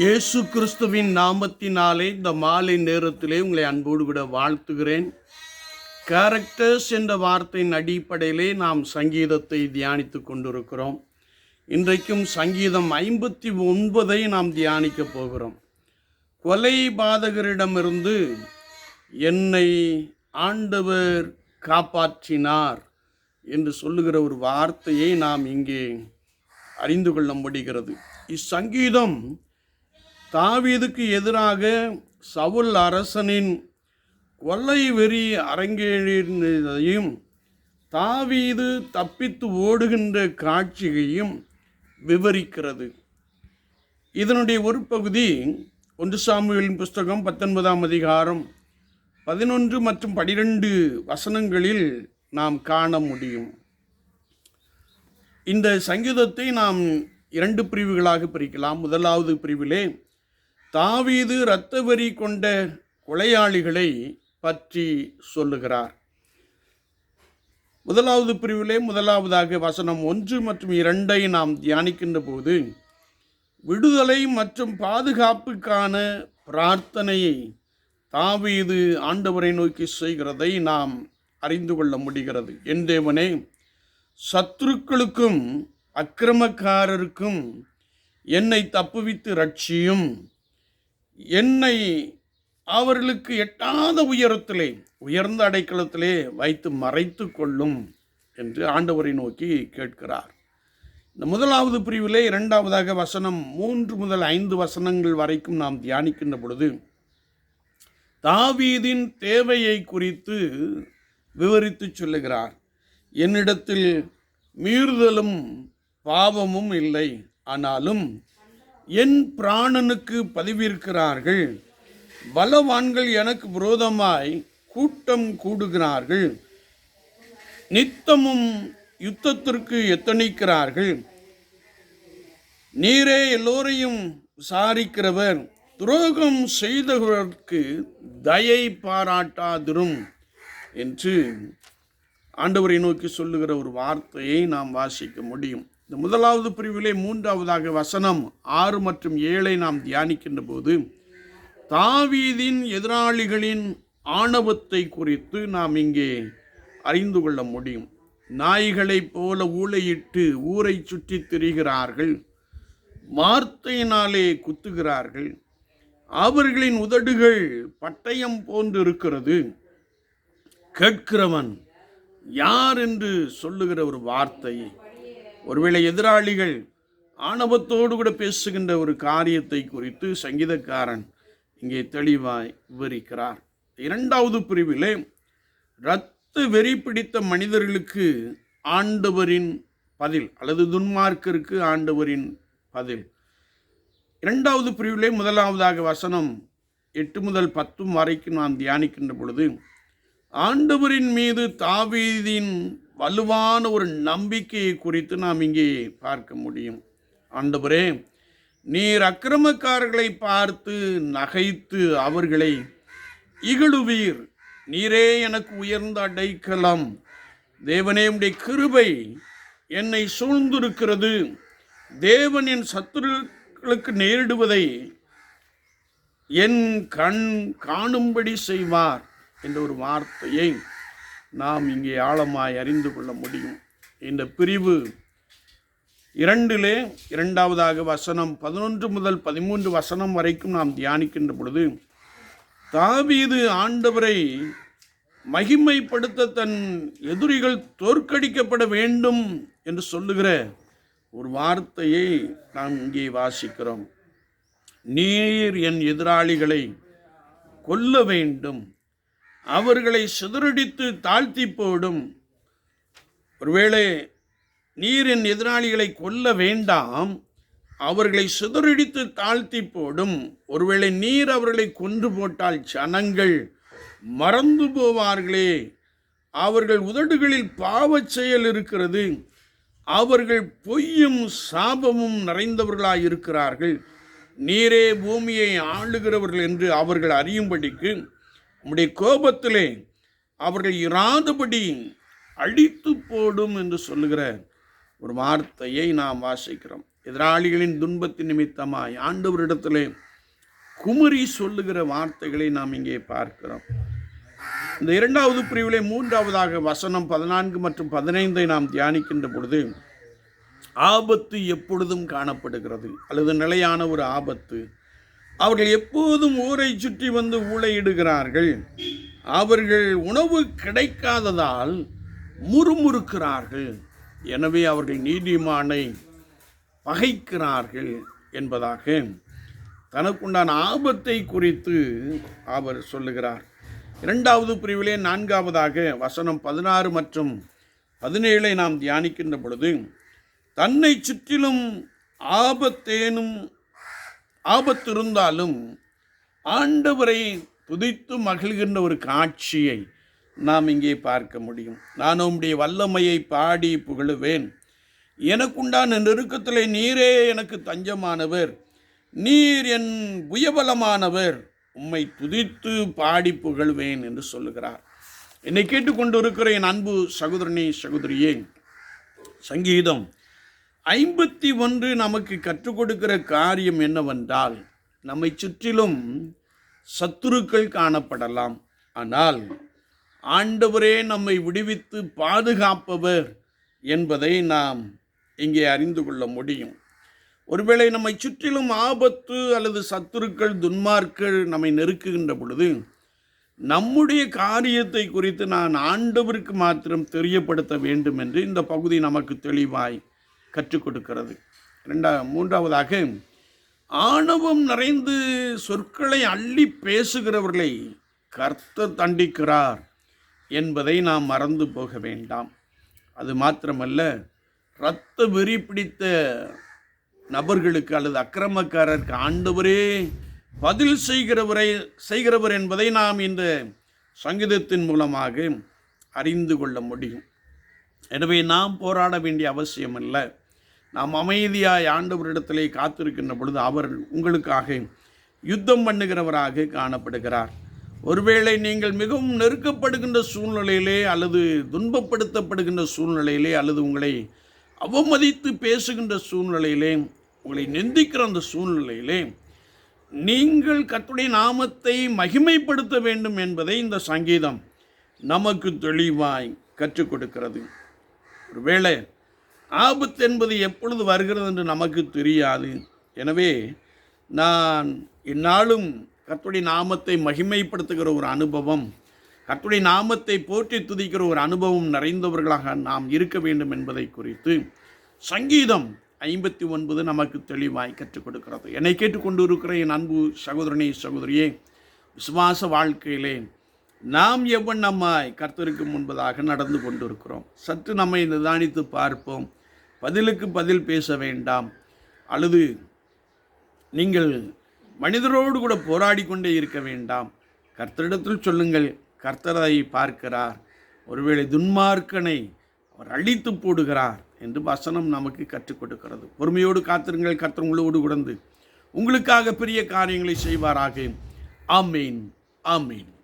இயேசு கிறிஸ்துவின் நாமத்தினாலே இந்த மாலை நேரத்திலே உங்களை அன்போடு விட வாழ்த்துகிறேன். கேரக்டர்ஸ் என்ற வார்த்தையின் அடிப்படையிலே நாம் சங்கீதத்தை தியானித்துக் கொண்டிருக்கிறோம். இன்றைக்கும் சங்கீதம் ஐம்பத்தி ஒன்பதை நாம் தியானிக்க போகிறோம். கொலை பாதகரிடமிருந்து என்னை ஆண்டவர் காப்பாற்றினார் என்று சொல்லுகிற ஒரு வார்த்தையை நாம் இங்கே அறிந்து கொள்ள முடிகிறது. இச்சங்கீதம் தாவீதுக்கு எதிராக சவுல் அரசனின் கொள்ளை வெறி அரங்கேறினதையும் தாவீது தப்பித்து ஓடுகின்ற காட்சியையும் விவரிக்கிறது. இதனுடைய ஒரு பகுதி ஒன்று சாமுவேலின் புஸ்தகம் பத்தொன்பதாம் அதிகாரம் பதினொன்று மற்றும் பனிரெண்டு வசனங்களில் நாம் காண முடியும். இந்த சங்கீதத்தை நாம் இரண்டு பிரிவுகளாக பிரிக்கலாம். முதலாவது பிரிவிலே தாவீது இரத்த வெறி கொண்ட கொலையாளிகளை பற்றி சொல்லுகிறார். முதலாவது பிரிவிலே முதலாவதாக வசனம் ஒன்று மற்றும் இரண்டை நாம் தியானிக்கின்ற போது விடுதலை மற்றும் பாதுகாப்புக்கான பிரார்த்தனையை தாவீது ஆண்டவரை நோக்கி செய்கிறதை நாம் அறிந்து கொள்ள முடிகிறது. என் தேவனே சத்துருக்களுக்கும் அக்கிரமக்காரருக்கும் என்னை தப்புவித்து ரட்சியும் என்னை அவர்களுக்கு எட்டாத உயரத்திலே உயர்ந்த அடைக்கலத்திலே வைத்து மறைத்து கொள்ளும் என்று ஆண்டவரை நோக்கி கேட்கிறார். இந்த முதலாவது பிரிவிலே இரண்டாவதாக வசனம் மூன்று முதல் ஐந்து வசனங்கள் வரைக்கும் நாம் தியானிக்கின்ற பொழுது தாவீதின் தேவையை குறித்து விவரித்து சொல்லுகிறார். என்னிடத்தில் மீறுதலும் பாவமும் இல்லை ஆனாலும் என் பிராணனுக்கு பதிவிருக்கிறார்கள். பலவான்கள் எனக்கு விரோதமாய் கூட்டம் கூடுகிறார்கள். நித்தமும் யுத்தத்திற்கு எத்தனிக்கிறார்கள் நீரே எல்லோரையும் விசாரிக்கிறவர் துரோகம் செய்தவர்களுக்கு தயை பாராட்டாதிரும் என்று ஆண்டவரை நோக்கி சொல்லுகிற ஒரு வார்த்தையை நாம் வாசிக்க முடியும். இந்த முதலாவது பிரிவிலே மூன்றாவதாக வசனம் ஆறு மற்றும் ஏழை நாம் தியானிக்கின்ற போது தாவீதின் எதிராளிகளின் ஆணவத்தை குறித்து நாம் இங்கே அறிந்து கொள்ள முடியும். நாய்களைப் போல ஊளையிட்டு ஊரை சுற்றி திரிகிறார்கள் வார்த்தையினாலே குத்துகிறார்கள். அவர்களின் உதடுகள் பட்டயம் போன்று இருக்கிறது கேட்கிறவன் யார்? என்று சொல்லுகிற ஒரு வார்த்தையை ஒருவேளை எதிராளிகள் ஆணவத்தோடு கூட பேசுகின்ற ஒரு காரியத்தை குறித்து சங்கீதக்காரன் இங்கே தெளிவாய் விவரிக்கிறார். இரண்டாவது பிரிவிலே ரத்து வெறி பிடித்த மனிதர்களுக்கு ஆண்டவரின் பதில் அல்லது துன்மார்க்கருக்கு ஆண்டவரின் பதில். இரண்டாவது பிரிவிலே முதலாவதாக வசனம் எட்டு முதல் பத்தும் வரைக்கும் நாம் தியானிக்கின்ற பொழுது ஆண்டவரின் மீது தாவீதின் வலுவான ஒரு நம்பிக்கையை குறித்து நாம் இங்கே பார்க்க முடியும். ஆண்டவரே நீர் அக்கிரமக்காரர்களை பார்த்து நகைத்து அவர்களை இகழுவீர். நீரே எனக்கு உயர்ந்த அடைக்கலம். தேவனே உடைய கிருபை என்னை சூழ்ந்திருக்கிறது. தேவன் என் சத்துருக்களுக்கு நேரிடுவதை என் கண் காணும்படி செய்வார் என்ற ஒரு வார்த்தையை நாம் இங்கே ஆழமாய் அறிந்து கொள்ள முடியும். இந்த பிரிவு இரண்டிலே இரண்டாவதாக வசனம் பதினொன்று முதல் பதிமூன்று வசனம் வரைக்கும் நாம் தியானிக்கின்ற பொழுது தாவீது ஆண்டவரை மகிமைப்படுத்த தன் எதிரிகள் தோற்கடிக்கப்பட வேண்டும் என்று சொல்லுகிற ஒரு வார்த்தையை நாம் இங்கே வாசிக்கிறோம். நீர் என் எதிராளிகளை கொல்ல வேண்டும். அவர்களை சிதறடித்து தாழ்த்தி போடும். ஒருவேளை நீரின் எதிராளிகளை கொல்ல வேண்டாம். அவர்களை சிதறடித்து தாழ்த்தி போடும். ஒருவேளை நீர் அவர்களை கொன்று போட்டால் ஜனங்கள் மறந்து போவார்களே. அவர்கள் உதடுகளில் பாவச் செயல் இருக்கிறது. அவர்கள் பொய்யும் சாபமும் நிறைந்தவர்களாய் இருக்கிறார்கள். நீரே பூமியை ஆளுகிறவர்கள் என்று அவர்கள் அறியும்படிக்கு உம்முடைய கோபத்திலே அவர்கள் இராதபடி அழித்து போடும் என்று சொல்லுகிற ஒரு வார்த்தையை நாம் வாசிக்கிறோம். எதிராளிகளின் துன்பத்தின் நிமித்தமாய் ஆண்டவரிடத்திலே குமரி சொல்லுகிற வார்த்தைகளை நாம் இங்கே பார்க்கிறோம். இந்த இரண்டாவது பிரிவிலே மூன்றாவதாக வசனம் பதினான்கு மற்றும் பதினைந்தை நாம் தியானிக்கின்ற பொழுது ஆபத்து எப்பொழுதும் காணப்படுகிறது. அல்லது நிலையான ஒரு ஆபத்து. அவர்கள் எப்போதும் ஊரை சுற்றி வந்து ஊழையிடுகிறார்கள். அவர்கள் உணவு கிடைக்காததால் முறுமுறுக்கிறார்கள். எனவே அவர்கள் நீதிமானை பகைக்கிறார்கள் என்பதாக தனக்குண்டான ஆபத்தை குறித்து அவர் சொல்லுகிறார். இரண்டாவது பிரிவிலே நான்காவதாக வசனம் பதினாறு மற்றும் பதினேழை நாம் தியானிக்கின்ற பொழுது தன்னை சுற்றிலும் ஆபத்தேனும் ஆபத்து இருந்தாலும் ஆண்டவரை துதித்து மகிழ்கின்ற ஒரு காட்சியை நாம் இங்கே பார்க்க முடியும். நான் உம்முடைய வல்லமையை பாடி புகழுவேன். எனக்குண்டான நெருக்கத்தில் நீரே எனக்கு தஞ்சமானவர். நீர் என் புயபலமானவர் உம்மை துதித்து பாடி புகழ்வேன் என்று சொல்லுகிறார். என்னை கேட்டுக்கொண்டிருக்கிற என் அன்பு சகோதரனே சகோதரியே சங்கீதம் ஐம்பத்தி ஒன்று நமக்கு கற்றுக் கொடுக்கிற காரியம் என்னவென்றால் நம்மை சுற்றிலும் சத்துருக்கள் காணப்படலாம். ஆனால் ஆண்டவரே நம்மை விடுவித்து பாதுகாப்பவர் என்பதை நாம் இங்கே அறிந்து கொள்ள முடியும். ஒருவேளை நம்மை சுற்றிலும் ஆபத்து அல்லது சத்துருக்கள் துன்மார்கள் நம்மை நெருக்குகின்ற பொழுது நம்முடைய காரியத்தை குறித்து நான் ஆண்டவருக்கு மாத்திரம் தெரியப்படுத்த வேண்டும் என்று இந்த பகுதி நமக்கு தெளிவாய் கற்றுக் கொடுக்கிறது. ரெண்டா மூன்றாவதாக ஆணவம் நிறைந்து சொற்களை அள்ளி பேசுகிறவர்களை கர்த்தர் தண்டிக்கிறார் என்பதை நாம் மறந்து போக வேண்டாம். அது மாத்திரமல்ல இரத்த வெறி பிடித்த நபர்களுக்கு அல்லது அக்கிரமக்காரருக்கு ஆண்டவரே பதில் செய்கிறவரை செய்கிறவர் என்பதை நாம் இந்த சங்கீதத்தின் மூலமாக அறிந்து கொள்ள முடியும். எனவே நாம் போராட வேண்டிய அவசியம் இல்லை நாம் அமைதியாய் ஆண்டவரிடத்திலே காத்திருக்கின்ற பொழுது அவர் உங்களுக்காக யுத்தம் பண்ணுகிறவராக காணப்படுகிறார். ஒருவேளை நீங்கள் மிகவும் நெருக்கப்படுகின்ற சூழ்நிலையிலே அல்லது துன்பப்படுத்தப்படுகின்ற சூழ்நிலையிலே அல்லது உங்களை அவமதித்து பேசுகின்ற சூழ்நிலையிலே உங்களை நிந்திக்கிற அந்த சூழ்நிலையிலே நீங்கள் கத்துடைய நாமத்தை மகிமைப்படுத்த வேண்டும் என்பதை இந்த சங்கீதம் நமக்கு தெளிவாய் கற்றுக் கொடுக்கிறது. ஒருவேளை ஆபத்து என்பது எப்பொழுது வருகிறது என்று நமக்கு தெரியாது. எனவே நான் இந்நாளும் கர்த்தருடைய நாமத்தை மகிமைப்படுத்துகிற ஒரு அனுபவம் கர்த்தருடைய நாமத்தை போற்றி துதிக்கிற ஒரு அனுபவம் நிறைந்தவர்களாக நாம் இருக்க வேண்டும் என்பதை குறித்து சங்கீதம் ஐம்பத்தி ஒன்பது நமக்கு தெளிவாய் கற்றுக் கொடுக்கிறது என்னை கேட்டுக்கொண்டு இருக்கிற என் அன்பு சகோதரனே சகோதரியே விசுவாச வாழ்க்கையிலே நாம் எவ்வண்ணமாய் கர்த்தருக்கு முன்பதாக நடந்து கொண்டிருக்கிறோம்? சற்று நம்மை நிதானித்து பார்ப்போம். பதிலுக்கு பதில் பேச வேண்டாம். அல்லது நீங்கள் மனிதரோடு கூட போராடி கொண்டே இருக்க வேண்டாம். கர்த்தரிடத்தில் சொல்லுங்கள். கர்த்தர் பார்க்கிறார். ஒருவேளை துன்மார்க்கனை அவர் அழித்து போடுகிறார் என்று வசனம் நமக்கு கற்றுக் கொடுக்கிறது. பொறுமையோடு காத்திருங்கள். கர்த்தர் உங்களோடு உடந்து. உங்களுக்காக பெரிய காரியங்களை செய்வாராக. ஆமீன். ஆமீன்.